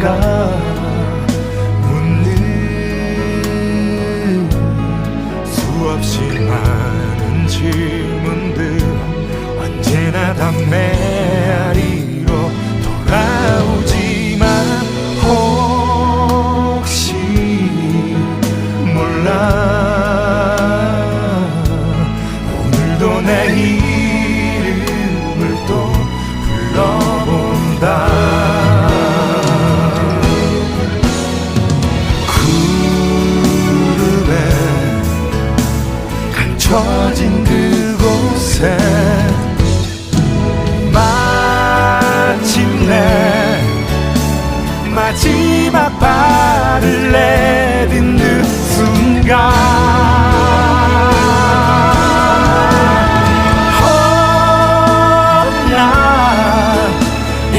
내가 묻는 수없이 많은 질문들 언제나 다 메아리로 돌아오지만 혹시 몰라. 오늘도 내 이름을 또 불러본다 멈춰진 그곳에 마침내 마지막 밤.